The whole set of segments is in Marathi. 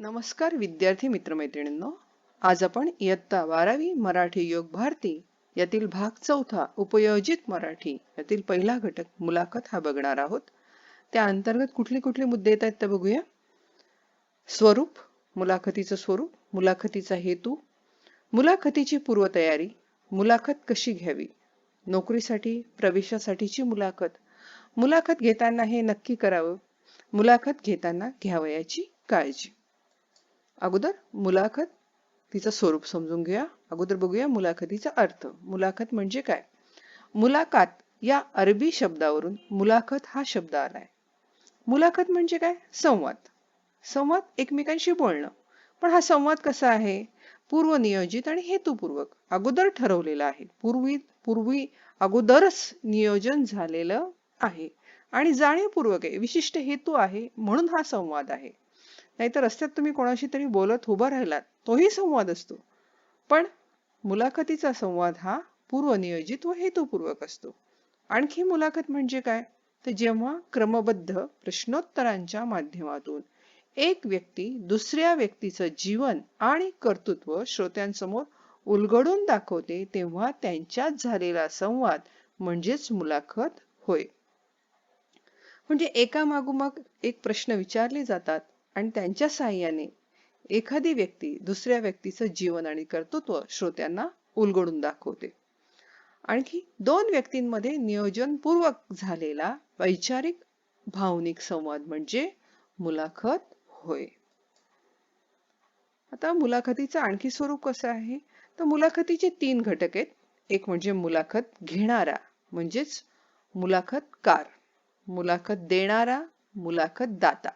नमस्कार विद्यार्थी मित्रमैत्रिणींनो. आज आपण इयत्ता बारावी मराठी योग भारती यातील भाग चौथा उपयोजित मराठी यातील पहिला घटक मुलाखत हा बघणार आहोत. त्या अंतर्गत कुठले कुठले मुद्दे येत आहेत ते बघूया. स्वरूप मुलाखतीचं स्वरूप मुलाखतीचा हेतू मुलाखतीची पूर्वतयारी मुलाखत कशी घ्यावी नोकरीसाठी प्रवेशासाठीची मुलाखत मुलाखत घेताना हे नक्की करावं मुलाखत घेताना घ्यावयाची काळजी. अगोदर मुलाखत तिचं स्वरूप समजून घेऊया. अगोदर बघूया मुलाखतीचा अर्थ. मुलाखत म्हणजे काय? मुलाखत या अरबी शब्दावरून मुलाखत हा शब्द आलाय. मुलाखत म्हणजे काय? संवाद. संवाद एकमेकांशी बोलणं. पण हा संवाद कसा आहे? पूर्वनियोजित आणि हेतुपूर्वक. अगोदर ठरवलेला आहे. पूर्वी पूर्वी अगोदरच नियोजन झालेलं आहे. आणि जाणीवपूर्वक आहे. विशिष्ट हेतू आहे म्हणून हा संवाद आहे. नाहीतर रस्त्यात तुम्ही कोणाशी तरी बोलत उभा राहिलात तोही संवाद असतो. पण मुलाखतीचा संवाद हा पूर्वनियोजित व हेतुपूर्वक असतो. आणखी मुलाखत म्हणजे काय? तर जेव्हा क्रमबद्ध प्रश्नोत्तरांच्या माध्यमातून एक व्यक्ती दुसऱ्या व्यक्तीचं जीवन आणि कर्तृत्व श्रोत्यांसमोर उलगडून दाखवते तेव्हा त्यांच्यात झालेला संवाद म्हणजेच मुलाखत होय. म्हणजे एका मागोमाग एक प्रश्न विचारले जातात आणि त्यांच्या साह्याने एखादी व्यक्ती दुसऱ्या व्यक्तीचं जीवन आणि कर्तृत्व श्रोत्यांना उलगडून दाखवते. आणखी दोन व्यक्तींमध्ये नियोजनपूर्वक झालेला वैचारिक भावनिक संवाद म्हणजे मुलाखत होय. आता मुलाखतीचं आणखी स्वरूप कसं आहे? तर मुलाखतीचे तीन घटक आहेत. एक म्हणजे मुलाखत घेणारा म्हणजेच मुलाखतकार. मुलाखत देणारा मुलाखत दाता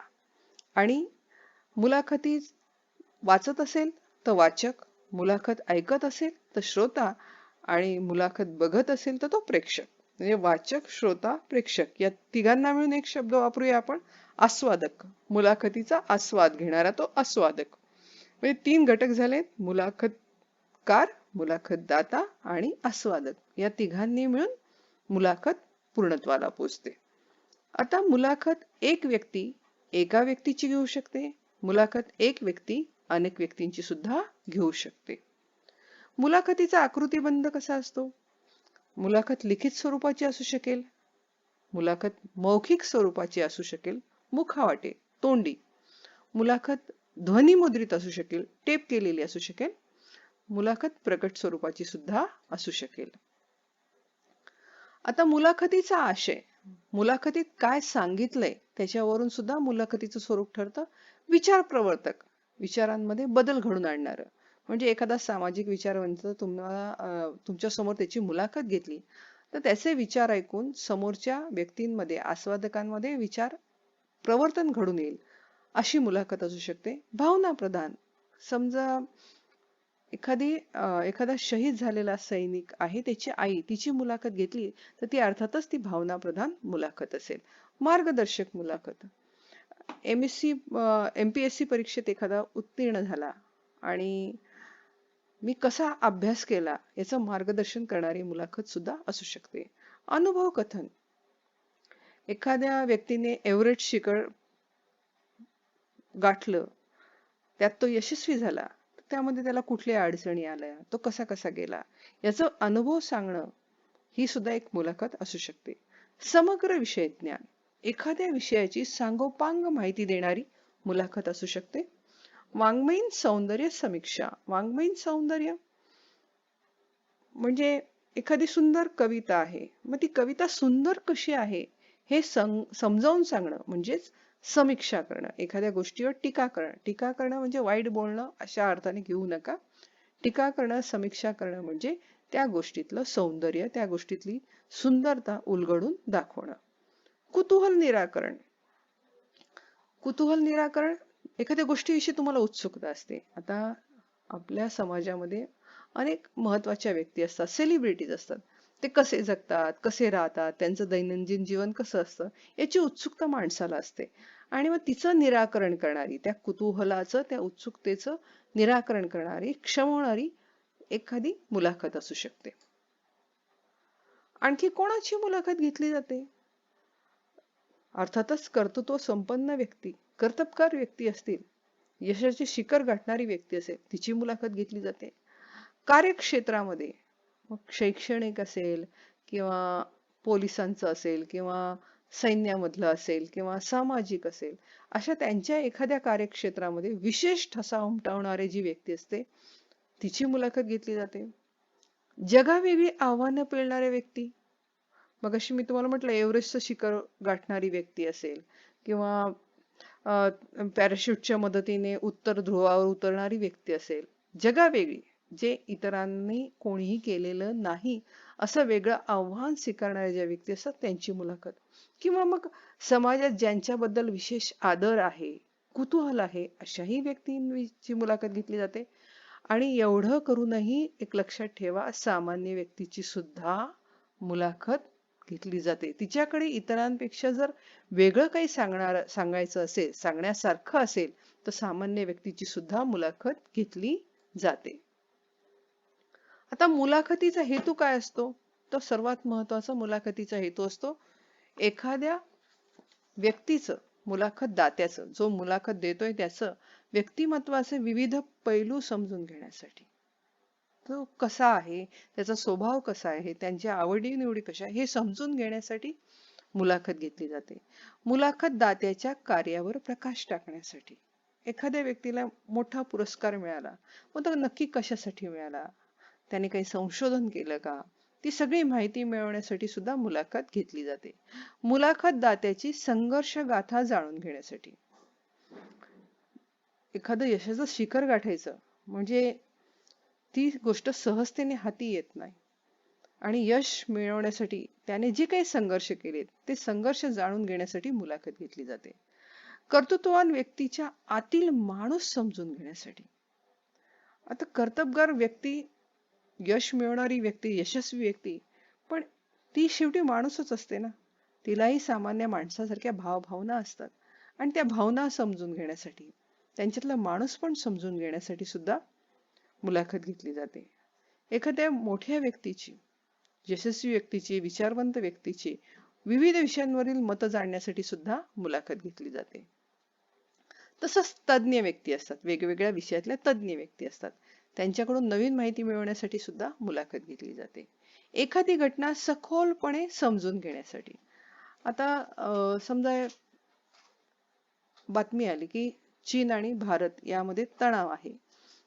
आणि मुलाखती वाचत असेल तर वाचक मुलाखत ऐकत असेल तर श्रोता आणि मुलाखत बघत असेल तर तो प्रेक्षक. म्हणजे वाचक श्रोता प्रेक्षक या तिघांना मिळून एक शब्द वापरूया आपण. आस्वादक. मुलाखतीचा आस्वाद घेणारा तो आस्वादक. म्हणजे तीन घटक झालेत. मुलाखतकार मुलाखत दाता आणि आस्वादक. या तिघांनी मिळून मुलाखत पूर्णत्वाला पोचते. आता मुलाखत एक व्यक्ती एका व्यक्तीची घेऊ शकते मुलाखत एक व्यक्ती अनेक व्यक्तींची सुद्धा घेऊ शकते. मुलाखतीचा आकृतीबंध कसा असतो? मुलाखत लिखित स्वरूपाची असू शकेल मुलाखत मौखिक स्वरूपाची असू शकेल मुखावाटे तोंडी मुलाखत ध्वनिमुद्रित असू शकेल टेप केलेली असू शकेल मुलाखत प्रकट स्वरूपाची सुद्धा असू शकेल. आता मुलाखतीचा आशय मुलाखतीत काय सांगितलंय त्याच्यावरून सुद्धा मुलाखतीचं स्वरूप ठरतं. विचार प्रवर्तक विचारांमध्ये बदल घडून आणणारं. म्हणजे एखादा सामाजिक विचारवंत तुम्हाला तुमच्यासमोर त्याची मुलाखत घेतली तर त्याचे विचार ऐकून समोरच्या व्यक्तींमध्ये आस्वादकांमध्ये विचार प्रवर्तन घडून येईल. अशी मुलाखत असू शकते. भावना प्रधान. समजा एखादी एखादा शहीद झालेला सैनिक आहे त्याची आई तिची मुलाखत घेतली तर ती अर्थातच ती भावना प्रधान मुलाखत असेल. मार्गदर्शक मुलाखत. M S C M P S C परीक्षेत एखादा उत्तीर्ण झाला आणि मी कसा अभ्यास केला याचं मार्गदर्शन करणारी मुलाखत सुद्धा असू शकते. अनुभव कथन. एखाद्या व्यक्तीने एव्हरेस्ट शिखर गाठलं त्यात तो यशस्वी झाला त्यामध्ये त्याला कुठल्या अडचणी आल्या तो कसा कसा गेला याचा अनुभव सांगणं ही सुद्धा एक मुलाखत असू शकते. समग्र विषय ज्ञान. एखाद्या विषयाची सांगोपांग माहिती देणारी मुलाखत असू शकते. वाङ्मयीन सौंदर्य समीक्षा. वाङ्मयीन सौंदर्य म्हणजे एखादी सुंदर कविता आहे. मग ती कविता सुंदर कशी आहे हे समजावून सांगणं म्हणजेच समीक्षा करणं. एखाद्या गोष्टीवर टीका करणं. टीका करणं म्हणजे वाईट बोलणं अशा अर्थाने घेऊ नका. टीका करणं समीक्षा करणं म्हणजे त्या गोष्टीतलं सौंदर्य त्या गोष्टीतली सुंदरता उलगडून दाखवणं. कुतूहल निराकरण. कुतूहल निराकरण एखाद्या गोष्टीविषयी तुम्हाला उत्सुकता असते. आता आपल्या समाजामध्ये अनेक महत्त्वाच्या व्यक्ती असतात सेलिब्रिटीज असतात. ते कसे जगतात कसे राहतात त्यांचं दैनंदिन जीवन कसं असतं याची उत्सुकता माणसाला असते. आणि मग तिचं निराकरण करणारी त्या कुतूहलाचं त्या उत्सुकतेचं निराकरण करणारी क्षमवणारी एखादी मुलाखत असू शकते. आणखी कोणाची मुलाखत घेतली जाते? अर्थातच कर्तृत्व संपन्न व्यक्ती कर्तबकार व्यक्ती असतील यशाचे शिखर गाठणारी व्यक्ती असेल तिची मुलाखत घेतली जाते. कार्यक्षेत्रामध्ये मग शैक्षणिक असेल किंवा पोलिसांचं असेल किंवा सैन्यामधलं असेल किंवा सामाजिक असेल अशा त्यांच्या एखाद्या कार्यक्षेत्रामध्ये विशेष ठसा उमटवणारी जी व्यक्ती असते तिची मुलाखत घेतली जाते. जगावेगळी आव्हानं पेलणाऱ्या व्यक्ती मग अशी मी तुम्हाला म्हटलं एव्हरेस्टचं शिखर गाठणारी व्यक्ती असेल किंवा पॅराशूटच्या मदतीने उत्तर ध्रुवावर उतरणारी व्यक्ती असेल. जगावेगळी जे इतरांनी कोणीही केलेलं नाही असं वेगळं आव्हान स्वीकारणाऱ्या ज्या व्यक्ती असतात त्यांची मुलाखत. किंवा मग समाजात ज्यांच्याबद्दल विशेष आदर आहे कुतूहल आहे अशाही व्यक्तींची मुलाखत घेतली जाते. आणि एवढं करूनही एक लक्षात ठेवा सामान्य व्यक्तीची सुद्धा मुलाखत घेतली जाते. तिच्याकडे इतरांपेक्षा जर वेगळं काही सांगणार सांगायचं असेल सांगण्यासारखं असेल तर सामान्य व्यक्तीची सुद्धा मुलाखत घेतली जाते. आता मुलाखतीचा हेतू काय असतो? तो सर्वात महत्त्वाचा मुलाखतीचा हेतू असतो. एखाद्या व्यक्तीचं मुलाखत दात्याचं जो मुलाखत देतोय त्याचं व्यक्तिमत्वाचे विविध पैलू समजून घेण्यासाठी. तो कसा आहे? त्याचा स्वभाव कसा आहे? त्यांच्या आवडी निवडी कशा हे समजून घेण्यासाठी मुलाखत घेतली जाते. मुलाखत दात्याच्या कार्यावर प्रकाश टाकण्यासाठी. एखाद्या व्यक्तीला मोठा पुरस्कार मिळाला मग तो नक्की कशासाठी मिळाला? त्याने काही संशोधन केलं का? ती सगळी माहिती मिळवण्यासाठी सुद्धा मुलाखत घेतली जाते. मुलाखत दात्याची संघर्ष गाथा जाणून घेण्यासाठी. एखादं यशाचं शिखर गाठायचं म्हणजे ती गोष्ट सहजतेने हाती येत नाही. आणि यश मिळवण्यासाठी त्याने जे काही संघर्ष केलेत ते संघर्ष जाणून घेण्यासाठी मुलाखत घेतली जाते. कर्तृत्ववान व्यक्तीच्या आतील माणूस समजून घेण्यासाठी. आता कर्तबगार व्यक्ती यश मिळवणारी व्यक्ती यशस्वी व्यक्ती पण ती शेवटी माणूसच असते ना. तिलाही सामान्य माणसासारख्या भावभावना असतात. आणि त्या भावना समजून घेण्यासाठी त्यांच्यातला माणूस पण समजून घेण्यासाठी सुद्धा मुलाखत घेतली जाते. एखाद्या मोठ्या व्यक्तीची यशस्वी व्यक्तीची विचारवंत व्यक्तीची विविध विषयांवरील मतं जाणण्यासाठी सुद्धा मुलाखत घेतली जाते. तसंच तज्ज्ञ व्यक्ती असतात. वेगवेगळ्या विषयातल्या तज्ज्ञ व्यक्ती असतात. त्यांच्याकडून नवीन माहिती मिळवण्यासाठी सुद्धा मुलाखत घेतली जाते. एखादी घटना सखोलपणे समजून घेण्यासाठी. आता समजा बातमी आली की चीन आणि भारत यामध्ये तणाव आहे.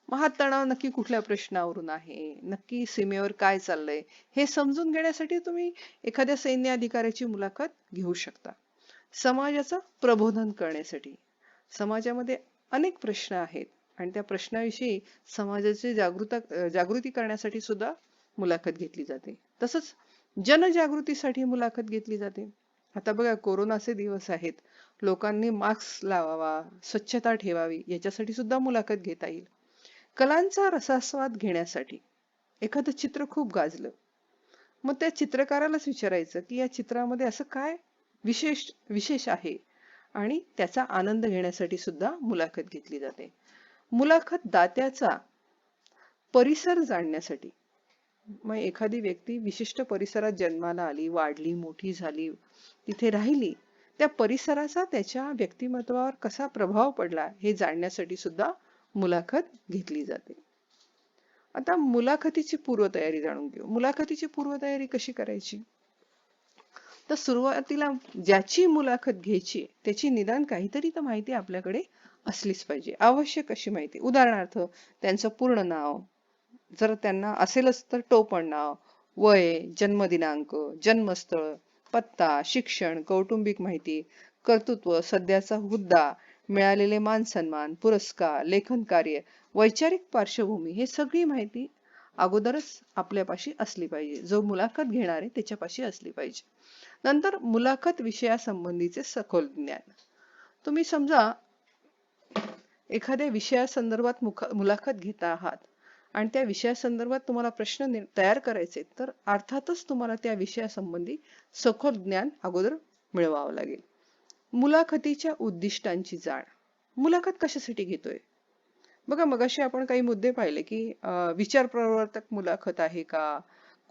मग हा तणाव नक्की कुठल्या प्रश्नावरून आहे? नक्की सीमेवर काय चाललंय? हे समजून घेण्यासाठी तुम्ही एखाद्या सैन्य अधिकाऱ्याची मुलाखत घेऊ शकता. समाजाचं प्रबोधन करण्यासाठी. समाजामध्ये अनेक प्रश्न आहेत आणि त्या प्रश्नाविषयी समाजाची जागृता जागृती करण्यासाठी सुद्धा मुलाखत घेतली जाते. तसंच जनजागृतीसाठी मुलाखत घेतली जाते. आता बघा कोरोनाचे दिवस आहेत. लोकांनी मास्क लावावा स्वच्छता ठेवावी याच्यासाठी सुद्धा मुलाखत घेता येईल. कलांचा रसास्वाद घेण्यासाठी. एखादं चित्र खूप गाजलं. मग त्या चित्रकारालाच विचारायचं की या चित्रामध्ये असं काय विशेष विशेष आहे? आणि त्याचा आनंद घेण्यासाठी सुद्धा मुलाखत घेतली जाते. मुलाखत दात्याचा परिसर जाणण्यासाठी. मग एखादी व्यक्ती विशिष्ट परिसरात जन्माला आली वाढली मोठी झाली तिथे राहिली त्या परिसराचा त्याच्या व्यक्तिमत्वावर कसा प्रभाव पडला हे जाणण्यासाठी सुद्धा मुलाखत घेतली जाते. आता मुलाखतीची पूर्वतयारी जाणून घेऊ. मुलाखतीची पूर्वतयारी कशी करायची? तर सुरुवातीला ज्याची मुलाखत घ्यायची त्याची निदान काहीतरी तर माहिती आपल्याकडे असलीच पाहिजे. आवश्यक अशी माहिती. उदाहरणार्थ त्यांचं पूर्ण नाव जर त्यांना असेलच तर टोपण नाव वय जन्मदिनांक जन्मस्थळ पत्ता शिक्षण कौटुंबिक माहिती कर्तृत्व सध्याचा हुद्दा मिळालेले मान सन्मान पुरस्कार लेखन कार्य वैचारिक पार्श्वभूमी हे सगळी माहिती अगोदरच आपल्यापाशी असली पाहिजे. जो मुलाखत घेणार आहे त्याच्यापाशी असली पाहिजे. नंतर मुलाखत विषयासंबंधीचे सखोल ज्ञान. तुम्ही समजा एखाद्या विषयासंदर्भात मुलाखत घेता आहात आणि त्या विषयासंदर्भात तुम्हाला प्रश्न तयार करायचे तर अर्थातच तुम्हाला त्या विषयासंबंधी सखोल ज्ञान अगोदर मिळवावं लागेल. मुलाखतीच्या उद्दिष्टांची जाण. मुलाखत कशासाठी घेतोय? बघा मगाशी आपण काही मुद्दे पाहिले की विचार प्रवर्तक मुलाखत आहे का?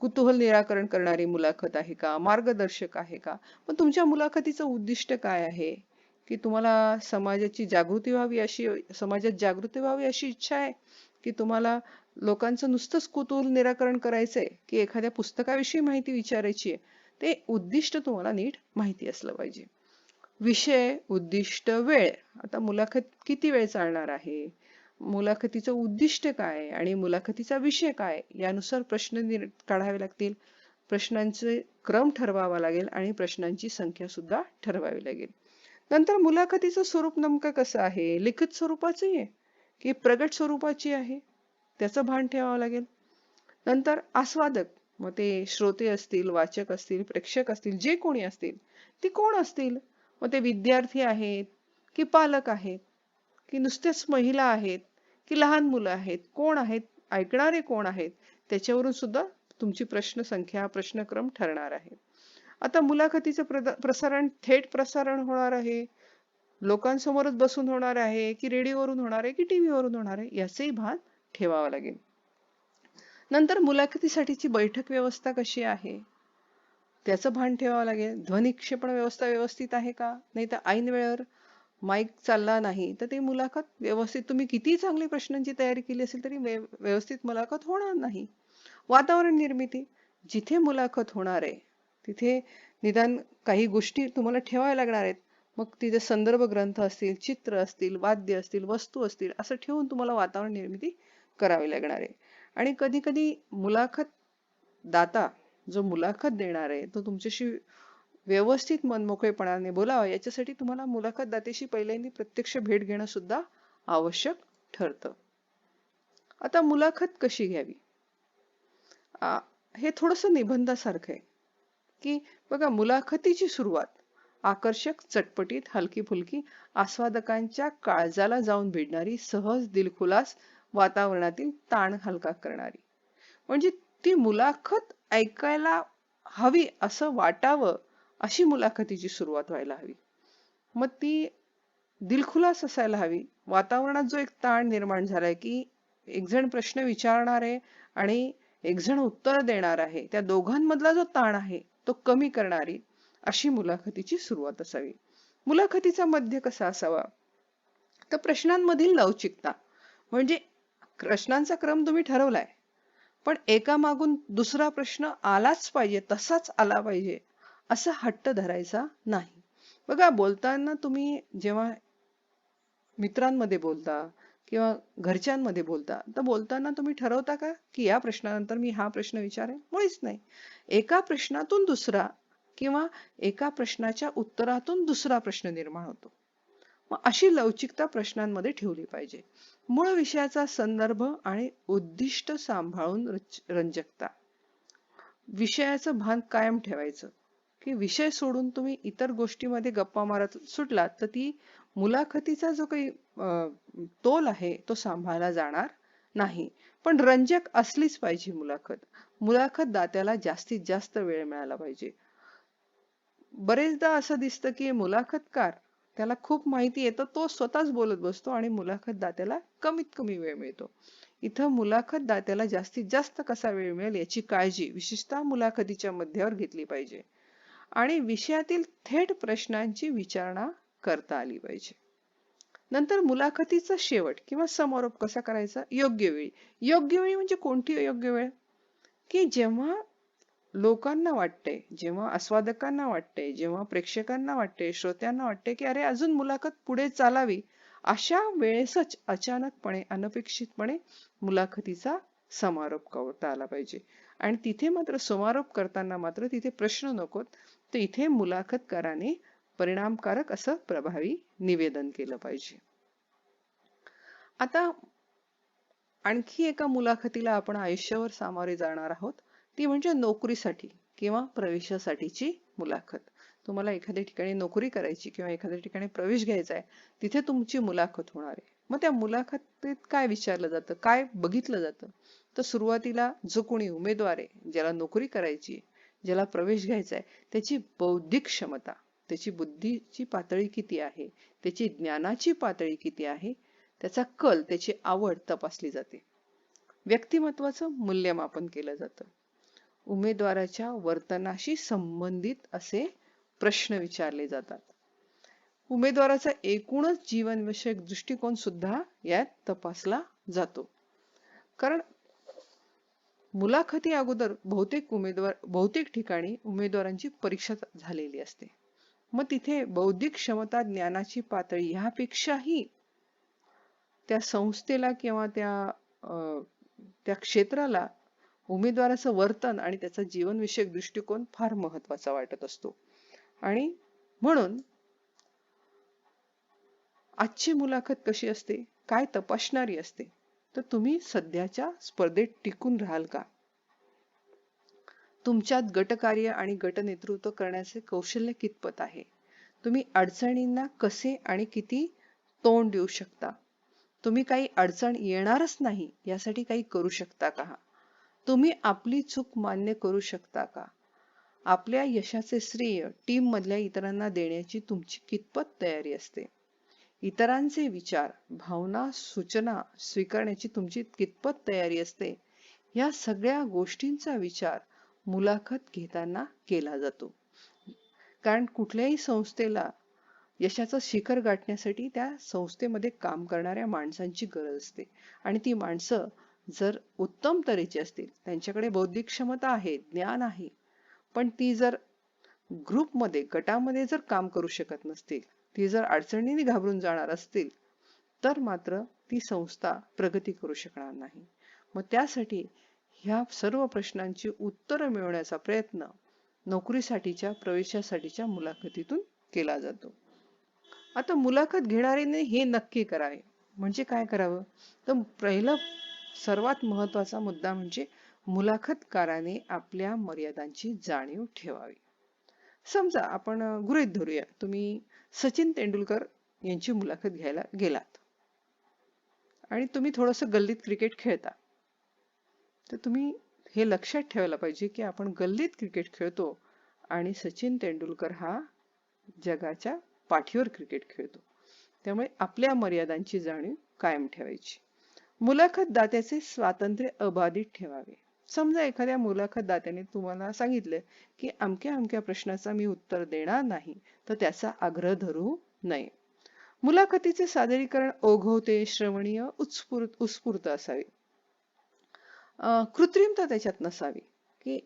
कुतूहल निराकरण करणारी मुलाखत आहे का? मार्गदर्शक आहे का? पण तुमच्या मुलाखतीचं उद्दिष्ट काय आहे? की तुम्हाला समाजाची जागृती व्हावी अशी समाजात जागृती व्हावी अशी इच्छा आहे? की तुम्हाला लोकांचं नुसतंच कुतूहल निराकरण करायचंय? की एखाद्या पुस्तकाविषयी माहिती विचारायची आहे? ते उद्दिष्ट तुम्हाला नीट माहिती असलं पाहिजे. विषय उद्दिष्ट वेळ. आता मुलाखत किती वेळ चालणार आहे? मुलाखतीचं उद्दिष्ट काय? आणि मुलाखतीचा विषय काय? यानुसार प्रश्न काढावे लागतील. प्रश्नांचे क्रम ठरवावा लागेल आणि प्रश्नांची संख्या सुद्धा ठरवावी लागेल. नंतर मुलाखतीचं स्वरूप नेमकं कसं आहे? लिखित स्वरूपाचं आहे? की प्रगट स्वरूपाची आहे? त्याचं भान ठेवावं लागेल. नंतर आस्वादक. मग ते श्रोते असतील वाचक असतील प्रेक्षक असतील जे कोणी असतील ती कोण असतील? मग ते विद्यार्थी आहेत की पालक आहेत की नुसतेच महिला आहेत की लहान मुलं आहेत कोण आहेत ऐकणारे कोण आहेत त्याच्यावरून सुद्धा तुमची प्रश्न संख्या प्रश्नक्रम ठरणार आहे. आता मुलाखतीचं प्रसारण थेट प्रसारण होणार आहे लोकांसमोरच बसून होणार आहे की रेडिओवरून होणार आहे की टीव्हीवरून होणार आहे याचंही भान ठेवावं लागेल. नंतर मुलाखतीसाठीची बैठक व्यवस्था कशी आहे? त्याचं भान ठेवावं लागेल. ध्वनिक्षेपण व्यवस्था व्यवस्थित आहे का? नाही तर ऐन वेळेवर माईक चालला नाही तर ते मुलाखत व्यवस्थित तुम्ही किती चांगली प्रश्नांची तयारी केली असेल तरी व्यवस्थित मुलाखत होणार नाही. वातावरण निर्मिती जिथे मुलाखत होणार आहे तिथे निदान काही गोष्टी तुम्हाला ठेवायला लागणार आहेत. मग तिथे संदर्भ ग्रंथ असतील चित्र असतील वाद्य असतील वस्तू असतील असं ठेवून तुम्हाला वातावरण निर्मिती करावी लागणार आहे. आणि कधी कधी मुलाखत दाता जो मुलाखत देणार आहे तो तुमच्याशी व्यवस्थित मनमोकळेपणाने बोलावा याच्यासाठी तुम्हाला मुलाखत पहिल्यांदा प्रत्यक्ष भेट घेणं सुद्धा आवश्यक ठरतं. आता मुलाखत कशी घ्यावी? हे थोडस निबंधासारखं आहे. की बघा मुलाखतीची सुरुवात आकर्षक चटपटीत हलकी फुलकी आस्वादकांच्या काळजाला जाऊन भिडणारी सहज दिलखुलास वातावरणातील ताण हलका करणारी. म्हणजे ती मुलाखत ऐकायला हवी असं वाटावं अशी मुलाखतीची सुरुवात व्हायला हवी. मग ती दिलखुलास असायला हवी. वातावरणात जो एक ताण निर्माण झालाय की एक जण प्रश्न विचारणार आहे आणि एक जण उत्तर देणार आहे त्या दोघांमधला जो ताण आहे तो कमी करणारी अशी मुलाखतीची सुरुवात असावी. मुलाखतीचा मध्य कसा असावा? तर प्रश्नांमधील लवचिकता म्हणजे प्रश्नांचा क्रम तुम्ही ठरवलाय. पण एका मागून दुसरा प्रश्न आलाच पाहिजे तसाच आला पाहिजे असा हट्ट धरायचा नाही. बघा बोलताना तुम्ही जेव्हा मित्रांमध्ये बोलता किंवा घरच्यांमध्ये बोलता तर बोलताना तुम्ही ठरवता का की या प्रश्नानंतर मी हा प्रश्न विचारेन? मुळीच नाही. एका प्रश्नातून दुसरा किंवा एका प्रश्नाच्या उत्तरातून दुसरा प्रश्न निर्माण होतो. मग अशी लवचिकता प्रश्नांमध्ये ठेवली पाहिजे. मूळ विषयाचा संदर्भ आणि उद्दिष्ट सांभाळून रंजकता. विषयाचं भान कायम ठेवायचं. की विषय सोडून तुम्ही इतर गोष्टीमध्ये गप्पा मारत सुटलात तर ती मुलाखतीचा जो काही तोल आहे तो सांभाळला जाणार नाही. पण रंजक असलीच पाहिजे मुलाखत. मुलाखत दात्याला जास्तीत जास्त वेळ मिळाला पाहिजे. बरेचदा असं दिसतं की मुलाखतकार त्याला खूप माहिती येतं तो स्वतःच बोलत बसतो आणि मुलाखत दात्याला कमीत कमी वेळ मिळतो. इथं मुलाखत दात्याला जास्तीत जास्त कसा वेळ मिळेल याची काळजी विशेषतः मुलाखतीच्या मध्यावर घेतली पाहिजे. आणि विषयातील थेट प्रश्नांची विचारणा करता आली पाहिजे. नंतर मुलाखतीचा शेवट किंवा समारोप कसा करायचा? योग्य वेळी. योग्य वेळी म्हणजे कोणती योग्य वेळ? की जेव्हा लोकांना वाटते जेव्हा आस्वादकांना वाटते जेव्हा प्रेक्षकांना वाटते श्रोत्यांना वाटते की अरे अजून मुलाखत पुढे चालावी अशा वेळेसच अचानकपणे अनपेक्षितपणे मुलाखतीचा समारोप करता आला पाहिजे. आणि तिथे मात्र समारोप करताना मात्र तिथे प्रश्न नकोत तर इथे मुलाखतकाराने परिणामकारक असं प्रभावी निवेदन केलं पाहिजे. आता आणखी एका मुलाखतीला आपण आयुष्यावर सामोरे जाणार आहोत. ती म्हणजे नोकरीसाठी किंवा प्रवेशासाठीची मुलाखत. तुम्हाला एखाद्या ठिकाणी नोकरी करायची किंवा एखाद्या ठिकाणी प्रवेश घ्यायचा आहे तिथे तुमची मुलाखत होणार आहे. मग त्या मुलाखतीत काय विचारलं जातं? काय बघितलं जातं? तर सुरुवातीला जो कोणी उमेदवार आहे ज्याला नोकरी करायची ज्याला प्रवेश घ्यायचा आहे त्याची बौद्धिक क्षमता त्याची बुद्धीची पातळी किती आहे त्याची ज्ञानाची पातळी किती आहे त्याचा कल त्याची आवड तपासली जाते. व्यक्तिमत्वाचं मूल्यमापन केलं जातं. उमेदवाराच्या वर्तनाशी संबंधित असे प्रश्न विचारले जातात. उमेदवाराचा एकूणच जीवनविषयक दृष्टिकोन सुद्धा यात तपासला जातो. कारण मुलाखती अगोदर बहुतेक उमेदवार बहुतेक ठिकाणी उमेदवारांची परीक्षा झालेली असते. मग तिथे बौद्धिक क्षमता ज्ञानाची पातळी ह्यापेक्षाही त्या संस्थेला किंवा त्या त्या क्षेत्राला उमेदवाराचं वर्तन आणि त्याचा जीवनविषयक दृष्टिकोन फार महत्त्वाचा वाटत असतो. आणि म्हणून आजची मुलाखत कशी असते? काय तपासणारी असते? तर तुम्ही सध्याच्या स्पर्धेत टिकून राहाल का? तुमच्यात गटकार्य आणि गट नेतृत्व करण्याचे कौशल्य कितपत आहे? तुम्ही अडचणींना कसे आणि किती तोंड देऊ शकता? तुम्ही काही अडचण येणारच नाही यासाठी काही करू शकता का? तुम्ही आपली चूक मान्य करू शकता का? आपल्या यशाचे श्रेय टीम मधल्या इतरांना देण्याची तुमची कितपत तयारी असते? इतरांचे विचार भावना सूचना स्वीकारण्याची तुमची कितपत तयारी असते? या सगळ्या गोष्टींचा विचार मुलाखत घेताना केला जातो. कारण कुठल्याही संस्थेला यशाचं शिखर गाठण्यासाठी त्या संस्थेमध्ये काम करणाऱ्या माणसांची गरज असते. आणि ती माणसं जर उत्तम तऱ्हेची असतील त्यांच्याकडे बौद्धिक क्षमता आहे ज्ञान आहे पण ती जर ग्रुपमध्ये गटामध्ये जर काम करू शकत नसतील ती जर अडचणीने घाबरून जाणार असतील तर मात्र ती संस्था प्रगती करू शकणार नाही. मग त्यासाठी ह्या सर्व प्रश्नांची उत्तरं मिळवण्याचा प्रयत्न नोकरीसाठीच्या प्रवेशासाठीच्या मुलाखतीतून केला जातो. आता मुलाखत घेणाऱ्याने हे नक्की करावे. म्हणजे काय करावं? तर पहिलं सर्वात महत्त्वाचा मुद्दा म्हणजे मुलाखतकाराने आपल्या मर्यादांची जाणीव ठेवावी. समजा आपण गृहित धरूया तुम्ही सचिन तेंडुलकर यांची मुलाखत घ्यायला गेलात. आणि तुम्ही थोडस गल्लीत क्रिकेट खेळता. तर तुम्ही हे लक्षात ठेवायला पाहिजे की आपण गल्लीत क्रिकेट खेळतो आणि सचिन तेंडुलकर हा जगाच्या पाठीवर क्रिकेट खेळतो. त्यामुळे आपल्या मर्यादांची जाणीव कायम ठेवायची. मुलाखत दात्याचे स्वातंत्र्य अबाधित ठेवावे. समजा एखाद्या मुलाखतदात्याने तुम्हाला सांगितले की अमक्या अमक्या प्रश्नाचा मी उत्तर देणार नाही तर त्याचा आग्रह धरू नये. मुलाखतीचे सादरीकरण ओघवते श्रवणीय उत्स्फूर्त उत्स्फूर्त असावे. कृत्रिमता त्याच्यात नसावी की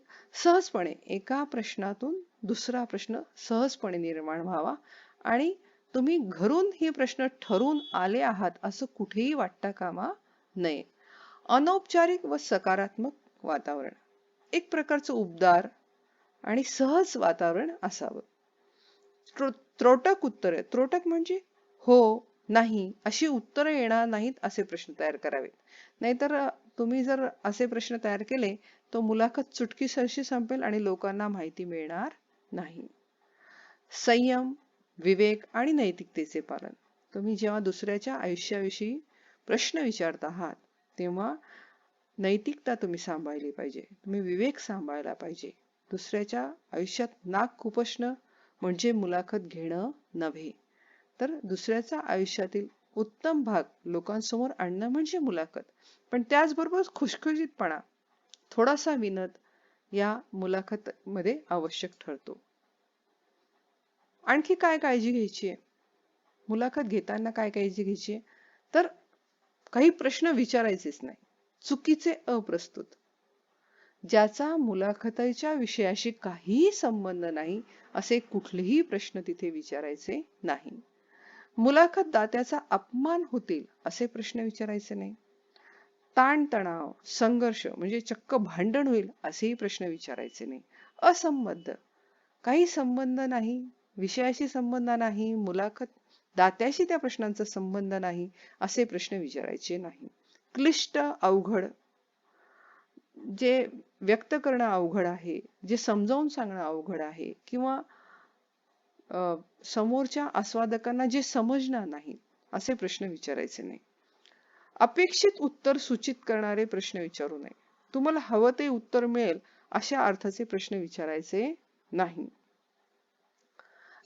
सहजपणे एका प्रश्नातून दुसरा प्रश्न सहजपणे निर्माण व्हावा आणि तुम्ही घरून हे प्रश्न ठरून आले आहात असं कुठेही वाटता कामा नये अनौपचारिक व सकारात्मक वातावरण. एक प्रकारचं उबदार आणि सहज वातावरण असावं. त्रोटक उत्तर. त्रोटक म्हणजे हो नाही अशी उत्तरं येणार नाहीत असे प्रश्न तयार करावेत. नाहीतर तुम्ही जर असे प्रश्न तयार केले तो मुलाखत चुटकीसरशी संपेल आणि लोकांना माहिती मिळणार नाही. संयम विवेक आणि नैतिकतेचे पालन. तुम्ही जेव्हा दुसऱ्याच्या आयुष्याविषयी प्रश्न विचारत आहात तेव्हा नैतिकता तुम्ही सांभाळली पाहिजे. तुम्ही विवेक सांभाळला पाहिजे. दुसऱ्याच्या आयुष्यात नाक खुपसणं म्हणजे मुलाखत घेणं नव्हे. तर दुसऱ्याचा आयुष्यातील उत्तम भाग लोकांसमोर आणणं म्हणजे मुलाखत. पण त्याचबरोबर खुशखुशीतपणा थोडासा विनत या मुलाखत मध्ये आवश्यक ठरतो. आणखी काय काळजी घ्यायची मुलाखत घेताना काय काळजी घ्यायची तर काही प्रश्न विचारायचेच नाही. चुकीचे अप्रस्तुत. ज्याचा मुलाखतीच्या विषयाशी काहीही संबंध नाही असे कुठलेही प्रश्न तिथे विचारायचे नाही. मुलाखत दात्याचा अपमान होतील असे प्रश्न विचारायचे नाही. ताणतणाव संघर्ष म्हणजे चक्क भांडण होईल असेही प्रश्न विचारायचे नाही. असंबद्ध. काही संबंध नाही विषयाशी संबंध नाही मुलाखत दात्याशी त्या प्रश्नांचा संबंध नाही असे प्रश्न विचारायचे नाही. क्लिष्ट अवघड जे व्यक्त करणं अवघड आहे जे समजावून सांगणं अवघड आहे किंवा समोरच्या आस्वादकांना जे समजणार नाही असे प्रश्न विचारायचे नाही. अपेक्षित उत्तर सूचित करणारे प्रश्न विचारू नये. तुम्हाला हवं ते उत्तर मिळेल अशा अर्थाचे प्रश्न विचारायचे नाही.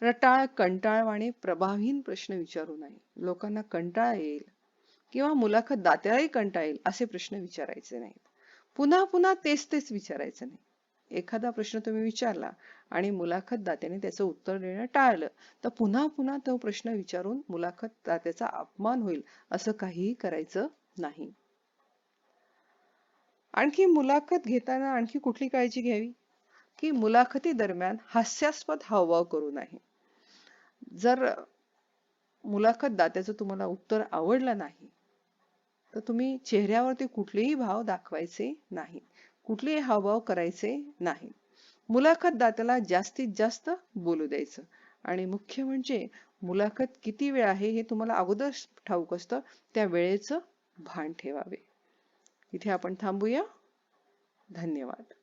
रटाळ कंटाळवाणे प्रभावहीन प्रश्न विचारू नये. लोकांना कंटाळा येईल किंवा मुलाखत दात्यालाही कंटाळा येईल असे प्रश्न विचारायचे नाहीत. पुन्हा पुन्हा तेच तेच विचारायचं नाही. एखादा प्रश्न तुम्ही विचारला आणि मुलाखत दात्याने त्याचं उत्तर देणं टाळलं तर पुन्हा पुन्हा तो प्रश्न विचारून मुलाखत दात्याचा अपमान होईल असं काहीही करायचं नाही. आणखी मुलाखत घेताना आणखी कुठली काळजी घ्यावी? की मुलाखती दरम्यान हास्यास्पद हावभाव करू नये. जर मुलाखत दात्याचं तुम्हाला उत्तर आवडलं नाही तर तुम्ही चेहऱ्यावरती कुठलेही भाव दाखवायचे नाही कुठलेही हावभाव करायचे नाही मुलाखत दात्याला जास्तीत जास्त बोलू द्यायचं. आणि मुख्य म्हणजे मुलाखत किती वेळ आहे हे तुम्हाला अगोदर ठाऊक असतं त्या वेळेचं भान ठेवावे. इथे आपण थांबूया. धन्यवाद.